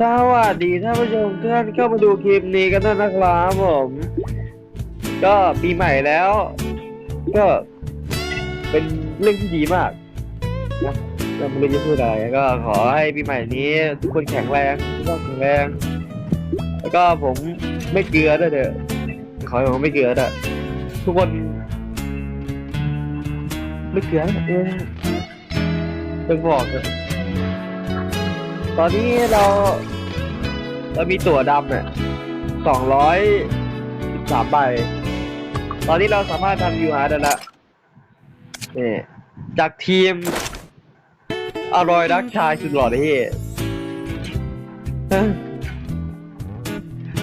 สวัสดีท่านผู้ชมทุกท่านเข้ามาดูคลิปนี้กันด้วยนะครับผม ก็ปีใหม่แล้ว ก็เป็นเรื่องที่ดีมากนะเราไม่รู้จะพูดอะไรก็ขอให้ปีใหม่นี้ ทุกคนแข็งแรงทุกคนแข็งแรง แล้วก็ผมไม่เกลือด้วยเด้อขอให้ผมไม่เกลือด้วยทุกคน ไม่เกลือเออเป็นบอกเลย ตอนนี้เรา เรามีตั๋วดำเนี่ยสองร้อยสิบสามใบ ตอนนี้เราสามารถทำยูอาร์ได้ละนี่จากทีม อร่อยรักชายสุดหล่อที่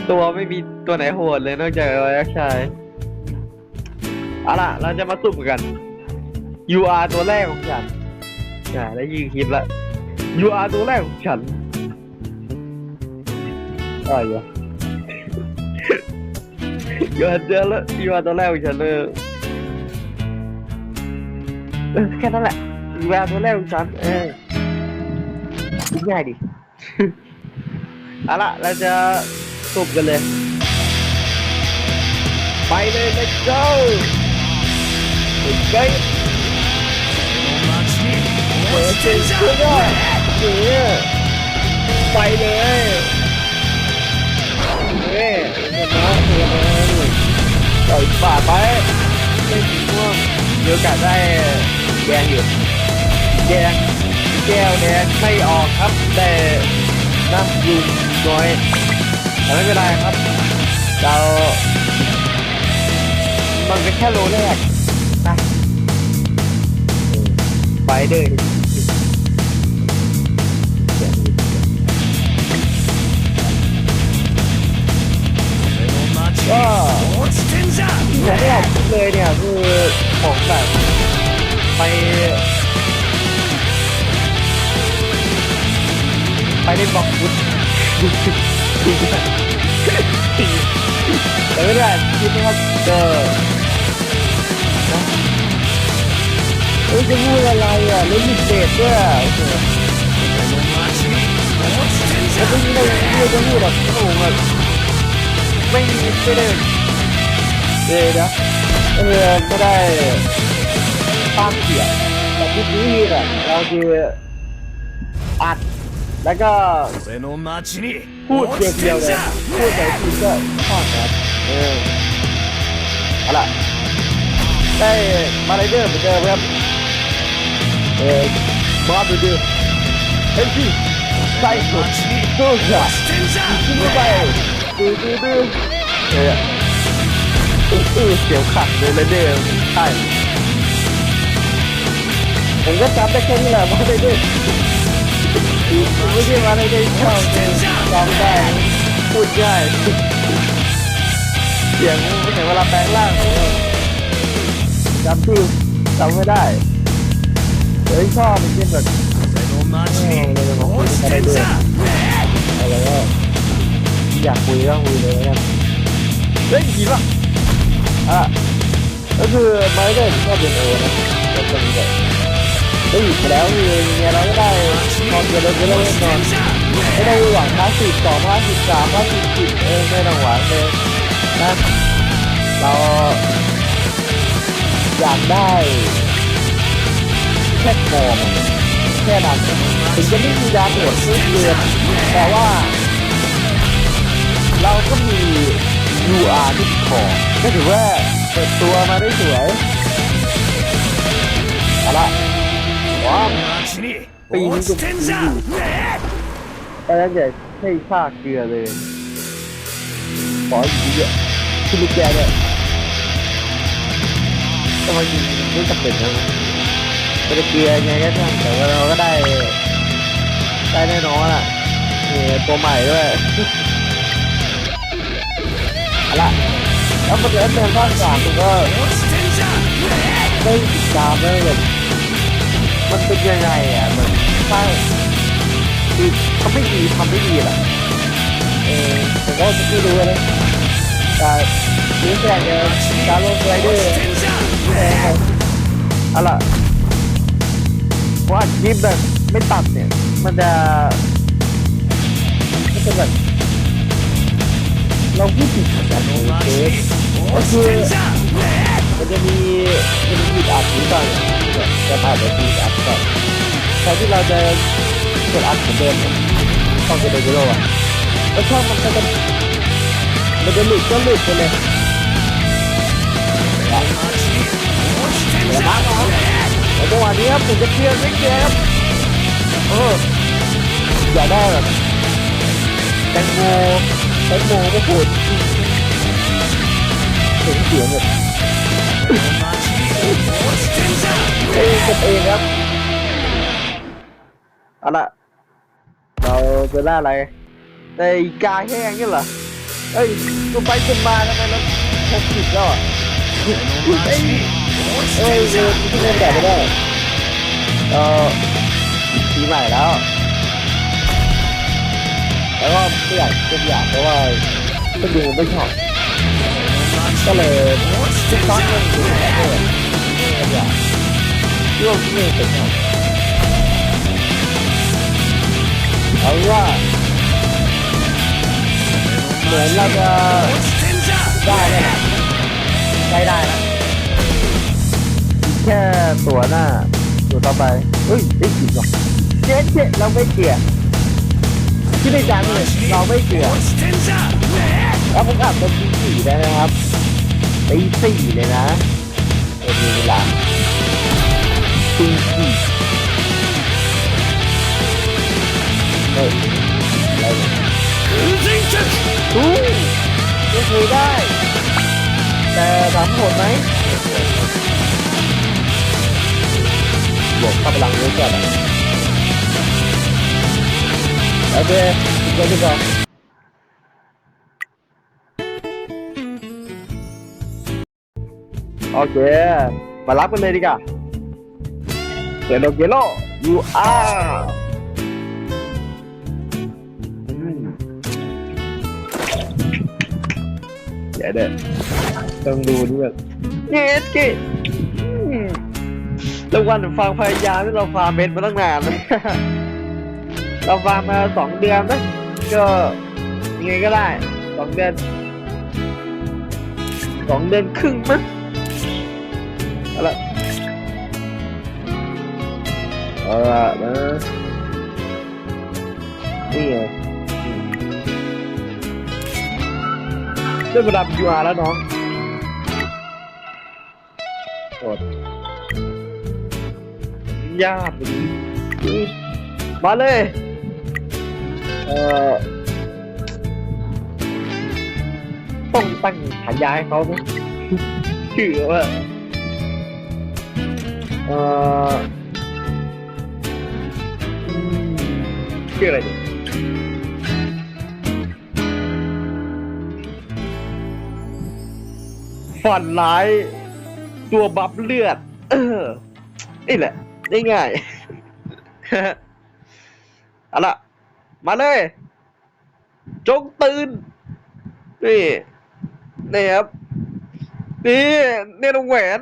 ตัวไม่มีตัวไหนโหดเลยนอกจากอร่อยรักชายเอาล่ะ เราจะมาสุ่มกัน UR ตัวแรกของฉันอ่าได้ยิงคลิปละ ยูอาร์ตัวแรกของฉันอะไรวะยูอาร์เจอแล้วยูอาร์ตัวแรกของฉันเลยแค่นั้นแหละยูอาร์ตัวแรกของฉันเออง่ายดิเอาละเราจะสุบกันเลย ไปเลย let's go let's go เปิดเจนเชื่อด เออไปเลยเฮ้ยชนะเพื่อนต่อยป่าดไปไม่ถึงม่วเดี๋ยวกาสได้แดงอยู่แดงแก้วแดงไม่ออกครับ แต่น้ำยุงน้อยแต่ไม่เป็นไรครับ เรามันเป็นแค่โลแรกนะไปเด้อ เลยเนี่ยคือของแบบไปไปเล่นบล็อกฟุตแต่ไม่ได้คิดนะครับเจอเฮ้ยจะพูดอะไรอะเล่นมิดเดทด้วยโอ้โหแล้วก็ไม่ได้ไม่ได้พูดหรอกโอ้โหแบบไม่ไม่ได้เลยนะ เออไม่ได้ตามเสียงแต่ที่นี่เนี่ยเราคืออัดแล้วก็ 俺の町に พูดเดียวๆเลยพูดไหนทีก็ชอบครับเออเอาล่ะได้มาไรเดอร์เหมือนเดิมครับเออมาดูดิเฮ้ยพี่ใส่สุดสู้จ้ะ てんじゃ ขึ้นไปดูดูดูเ ออเสียวขาดเลยเลยเดิมใช่ผมก็จับได้แค่นี้แหละว่าได้ด้วยไม่ใช่ว่าได้ด้วยชอบเป็นจำได้พูดได้เสียงไม่เห็นเวลาแปลงร่างจำชื่อจำไม่ได้เฮ้ยชอบเป็นแบบอ้ยเละไรด้วยอะไรก็อยากคุยก็คุยเลยนะเฮ้ยจริงป่ะ อะก็คือไม่ได้ชอบเป็นโอนะก็เป็นแบบได้หยิบมาแล้วคือเนี่ยเราก็ได้นอนเยอะเลยก็ได้นอนไม่ได้หวังคลาสสิกสองคลาสสิกสามคลาสสิกสิบเออไม่ต้องหวังเลยนะเราอยากได้แค่ฟอมแค่นั้นถึงจะไม่มีดาวโหดซื้อเกินแต่ว่า QR ที่ขอก็ถือว่าเปิดตัวมาได้สวยเอาละว้าวปีนี้ก็ปีอยู่เพราะฉะนั้นอย่ให้ฆ่าเกลือเลยขออีกเยอะคุณลูกแกเนี่ยทำไมยิงไม่จำเป็นนะจะเกลือไงก็ช่างแต่ว่าเราก็ได้ ได้แน่นอนอะมีตัวใหม่ด้วย ละแล้วมันเดินเดินบ้านสามมังก็ได้ติดตามได้แบบมันเป็นยังไงอะมันใช่คือขาไม่ดีทำไม่ดีแหละเออแต่ก็ไม่รู้นะแต่รู้แต่เดียวการลงไรเดอร์อะไรว่าคลิปแบบไม่ตัดเนี่ย มันจะไมันจะแบบ เราพูดถึงภาษาโอเคก็คือมันจะมีเาจะมีดอัดหรือเปล่าจะผ่านไปบีดอัดก่อนตอนที่เราจะกดอัดเหมือนเดิมต้องเป็นเดโกโรอะแล้วช่องมันก็จะมันจะหลุดก็หลุดไปเลยเดี๋ยวบ้าเนาะแต่วจังหวะนี้ครับผมจะเคลียร์ไม่เคลียร์ครัเอออย่าได้แบบแตงโม ช้โมก็โหดเสียงเสียงแบบเองกับเองครับเอาละเราจะได้อะไรแต่กาแห้งนี่เหรอเอ้ตัวไปตัวมาทำไมแล้วหกสิบแล้วอ่เอ้ยเอ้ยเล่นแบบไม่ได้เออปีใหม่แล้ว ไอยากเล่อยากเพราะว่าก็ดูไม่ชอบก็เลยทุกครั้งเล่นดูแค่เล่นอยากที่ว่าไม่เป็นไรเอาว่าเหมือนเราจะได้เลยได้ได้นะแค่ตัวหน้าตัวต่อไปเฮ้ยได้ผิดหรอเจ๊เจ๊เราไม่เกลี่ย คิดในใจเลยเราไม่เกลือแล้วผมกลับเป็นตีสี่ได้นะครับตีสี่เลยนะเป็นเวลาตีสี่เฮ้ยอะไรอู้ก็คือได้ แต่สามผลไหมบวกข้าพลังเยอะแค่ไหน ที่สองโอเคมารับกันเลยดีกว่าเซโนเกโล you are อืมเดี๋ยวเด้อต้องดูด้วยเย็ดกิอืมรางวัลฟังพยายามที่เราฟาร์มเม็ดมาตั้งนานนะ เราฟาร์มมาสองเดือนนะก็ยังไงก็ได้สองเดือนสองเดือนครึ่งมั้งเอาละเอาละนะนี่ไงอืมได้เวลายูอาร์แล้วน้องกดยากมาเลย เออต้องตั้งฉายาให้เขาไหมชื่อว่า เอออืมชื่ออะไรดีฝันร้าย ตัวบับเลือด เออนี่แหละ ได้ง่าย เอาละ มาเลย จงตื่น นี่ นี่ครับ นี่เนี่ยน้องแหวน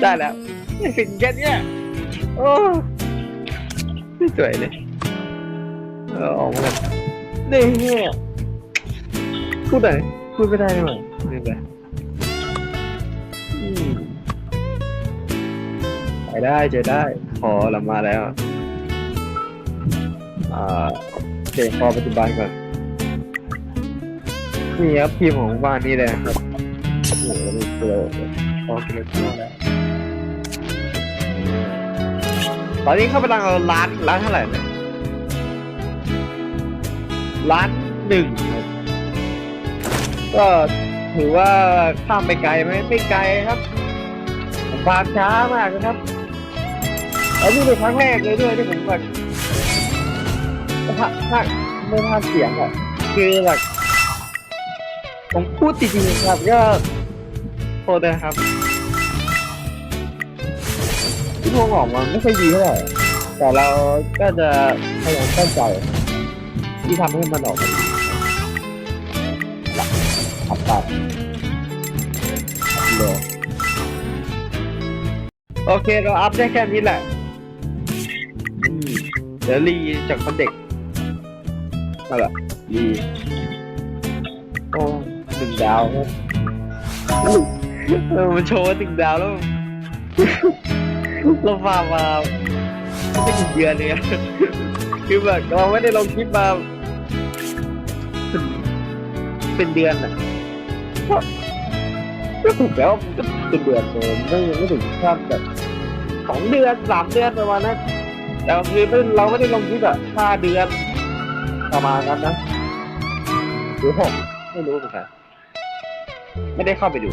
ได้แล้วสิ่งแค่นี้โอ้ไม่สวยเลยเออออกมากันนี่เนี่ยพูดไหนพูดไม่ได้เลยมั้งไม่เป็นไรอืมใจได้ใจได้ พอเรามาแล้ว อ่าโอเคพอปัจจุบันก่อนนี่ครับทีมของบ้านนี่เลยนะครับโอ้โหเรามีตัวพอกินตัวแล้วตอนนี้เข้าไปรังร้านล้านเท่าไหร่เนี่ยล้านหนึ่งครับก็ถือว่าข้ามไปไกลไหมไม่ไกลครับความช้ามากนะครับแล้วนี่เป็นครั้งแรกเลยด้วยที่ผมแบบ ถ้าถ้าไม่พลาเสียงอะคือแบบผมพูดจริงๆครับก็โทษนะครับที่พวกออกมาไม่ค่อยดีเท่าไหร่แต่เราก็จะพยายามตั้งใจที่ทำให้มันออกมาดีขับตัดขับเร็วโอเคเราอัพได้แค่นี้แหละเดี๋ยวรีจากคนเด็ก นั่นแหละรีโอ้หนึ่งดาวครับเออมันโชว์ว่าหนึ่งดาวแล้วเราฟาร์มมาไม่กี่เดือนเนี่ยคือแบบเราไม่ได้ลงคลิปมาเป็นเป็นเดือนอะก็ถูกแล้วมันก็เป็นเดือนเลยไม่ไม่ถึงขั้นแบบสองเดือนสามเดือนประมาณนั้นแต่คือเราไม่ได้ลงคลิปอะห้าเดือน ประมาณนั้นนะหรือหกไม่รู้เหมือนกันไม่ได้เข้าไปดู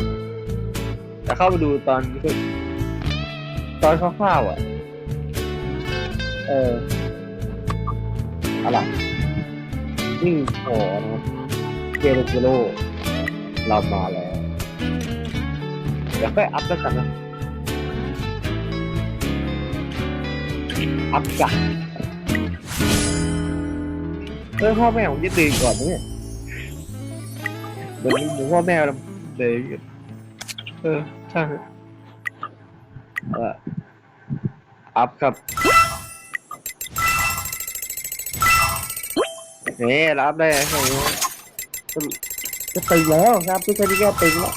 แต่เข้าไปดูตอนคือตอนคร่าวๆอะ เอออะไรนี่โอ้นะเกโลเกโลเรามาแล้วเดี๋ยวค่อยอัพแล้วกันนะ อัพกัน เออพ่อแม่ผมจะตื่นก่อนนะเนี่ยเดี๋ยวนี้ผมพ่อแม่เราเลยเออช่างเอออัพครับนี่รับได้ครับผมจะไปแล้วครับพี่แค่นี้ก็ไปแล้ว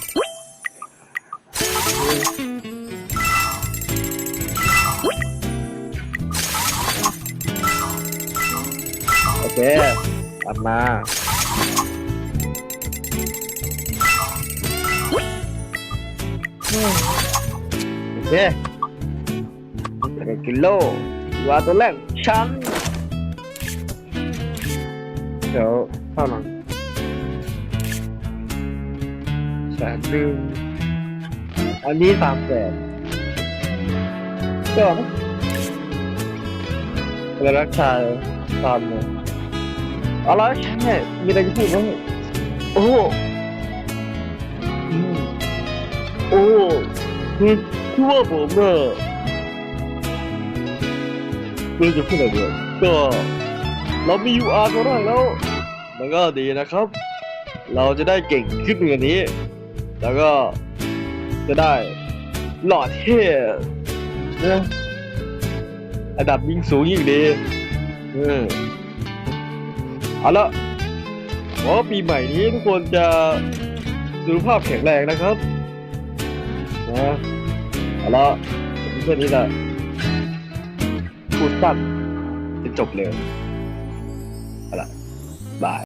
เคกลับมาโอเคเด็กกิโลว่าตัวแรกฉันเดี๋ยวเข้าหลังแสนหนึ่งอันนี้สามแสนก็เป็นรักชาตามเลย เอาละใช่มีอะไรจะพูดไหมโอ้อืมโอ้คือคือว่าผมเนี่ยไม่รู้จะพูดอะไรดีก็เรามี UR ตัวแรกแล้ว มันก็ดีนะครับ เราจะได้เก่งขึ้นกว่านี้ แล้วก็จะได้หลอดเท่นะอันดับยิงสูงยิ่งดีเออ เอาละขอปีใหม่นี้ทุกคนจะสุขภาพแข็งแรงนะครับนะเอาละผมแค่นี้แหละพูดสั้นจะจบเร็วเอาละบาย